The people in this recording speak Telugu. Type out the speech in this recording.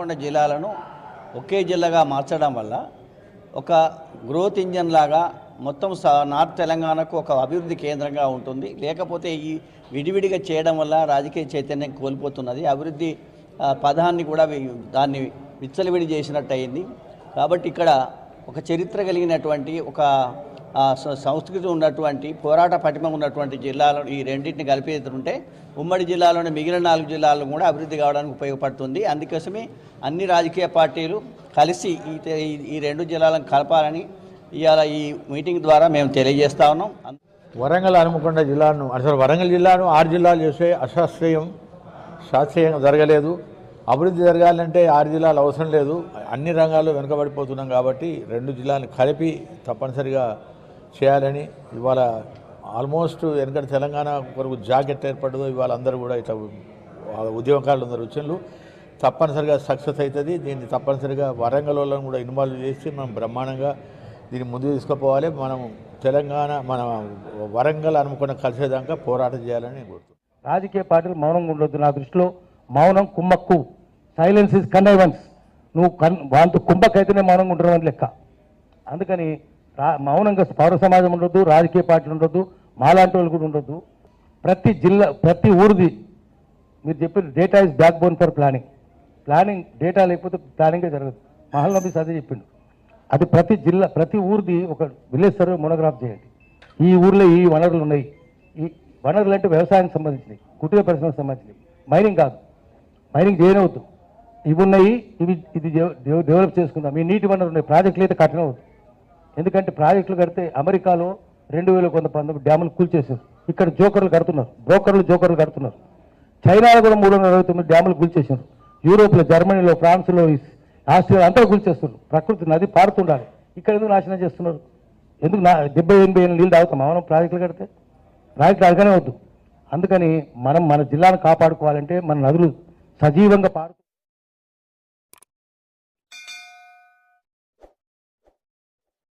హన్మకొండ జిల్లాలను ఒకే జిల్లాగా మార్చడం వల్ల ఒక గ్రోత్ ఇంజన్ లాగా మొత్తం స నార్త్ తెలంగాణకు ఒక అభివృద్ధి కేంద్రంగా ఉంటుంది. లేకపోతే ఈ విడివిడిగా చేయడం వల్ల రాజకీయ చైతన్యం కోల్పోతున్నది. అభివృద్ధి పదాన్ని కూడా దాన్ని విచ్చలవిడి చేసినట్టు అయింది కాబట్టి ఇక్కడ ఒక చరిత్ర కలిగినటువంటి ఒక సంస్కృతి ఉన్నటువంటి పోరాట పటిమ ఉన్నటువంటి జిల్లాలో ఈ రెండింటిని కలిపేతుంటే ఉమ్మడి జిల్లాలోని మిగిలిన నాలుగు జిల్లాలు కూడా అభివృద్ధి కావడానికి ఉపయోగపడుతుంది. అందుకోసమే అన్ని రాజకీయ పార్టీలు కలిసి ఈ ఈ- రెండు జిల్లాలను కలపాలని ఇవాళ ఈ మీటింగ్ ద్వారా మేము తెలియజేస్తా ఉన్నాం. వరంగల్ హనుమకొండ జిల్లాను అసలు వరంగల్ జిల్లాను ఆరు జిల్లాలు చేసే అశాస్త్రీయం శాస్త్రీయంగా జరగలేదు. అభివృద్ధి జరగాలంటే ఆరు జిల్లాలు అవసరం లేదు. అన్ని రంగాల్లో వెనుకబడిపోతున్నాం కాబట్టి రెండు జిల్లాలను కలిపి తప్పనిసరిగా చేయాలని ఇవాళ ఆల్మోస్ట్ వెనకటి తెలంగాణ కొరకు జాకెట్ ఏర్పడదో ఇవాళ అందరూ కూడా ఇట్లా వాళ్ళ ఉద్యమకారులు వచ్చిండ్రు. తప్పనిసరిగా సక్సెస్ అవుతుంది. దీన్ని తప్పనిసరిగా వరంగల్ వాళ్ళని కూడా ఇన్వాల్వ్ చేసి మనం బ్రహ్మాండంగా దీన్ని ముందుకు తీసుకుపోవాలి. మనం తెలంగాణ మన వరంగల్ అనుకున్న కలిసేదాకా పోరాటం చేయాలని కోరుతున్నాను. రాజకీయ పార్టీలు మౌనంగా ఉండొద్దు నా దృష్టిలో. మౌనం కుమ్మక్కు. సైలెన్స్ ఇస్ కన్నైవెన్స్ నువ్వు కన్ వాళ్ళతో కుంభకైతేనే మౌనంగా ఉండడం అని లెక్క. అందుకని రా మౌనంగా పౌర సమాజం ఉండొద్దు రాజకీయ పార్టీలు ఉండొద్దు మాలాంటి వాళ్ళు కూడా ఉండొద్దు. ప్రతి జిల్లా ప్రతి ఊరిది మీరు చెప్పిన data is backbone for planning planning data లేకపోతే ప్లానింగే జరగదు. మహల్నబీస్ అదే చెప్పిండు. అది ప్రతి జిల్లా ప్రతి ఊరిది ఒక విలేజ్ సర్వే మోనోగ్రాఫ్ చేయండి. ఈ ఊర్లో ఈ వనరులు ఉన్నాయి. ఈ వనరులు అంటే వ్యవసాయానికి సంబంధించినవి కుటీర పరిశ్రమకు సంబంధించినవి. మైనింగ్ కాదు. మైనింగ్ చేయనవద్దు. ఇవి ఉన్నాయి ఇవి ఇది డెవలప్ చేసుకుందాం. ఈ నీటి వనరులు ఉన్నాయి ప్రాజెక్టులు అయితే కట్టనవద్దు ఎందుకంటే ప్రాజెక్టులు కడితే అమెరికాలో రెండు వేల కొంత పంతొమ్మిది డ్యాములు కూల్చేశారు. ఇక్కడ జోకర్లు కడుతున్నారు. బ్రోకర్లు జోకర్లు కడుతున్నారు. చైనాలో కూడా మూడు వందల అరవై తొమ్మిది డ్యాములు కూల్చేశారు. యూరోప్లో జర్మనీలో ఫ్రాన్స్లో ఆస్ట్రేలియా అంతా కూల్చేస్తున్నారు. ప్రకృతి నది పారుతుండాలి. ఇక్కడ ఎందుకు నాశనం చేస్తున్నారు? ఎందుకు నా డెబ్బై ఎనభై ఎనిమిది నీళ్ళు తాగుతాం? మనం ప్రాజెక్టులు కడితే ప్రాజెక్టులు అడగనే వద్దు. అందుకని మనం మన జిల్లాను కాపాడుకోవాలంటే మన నదులు సజీవంగా పారు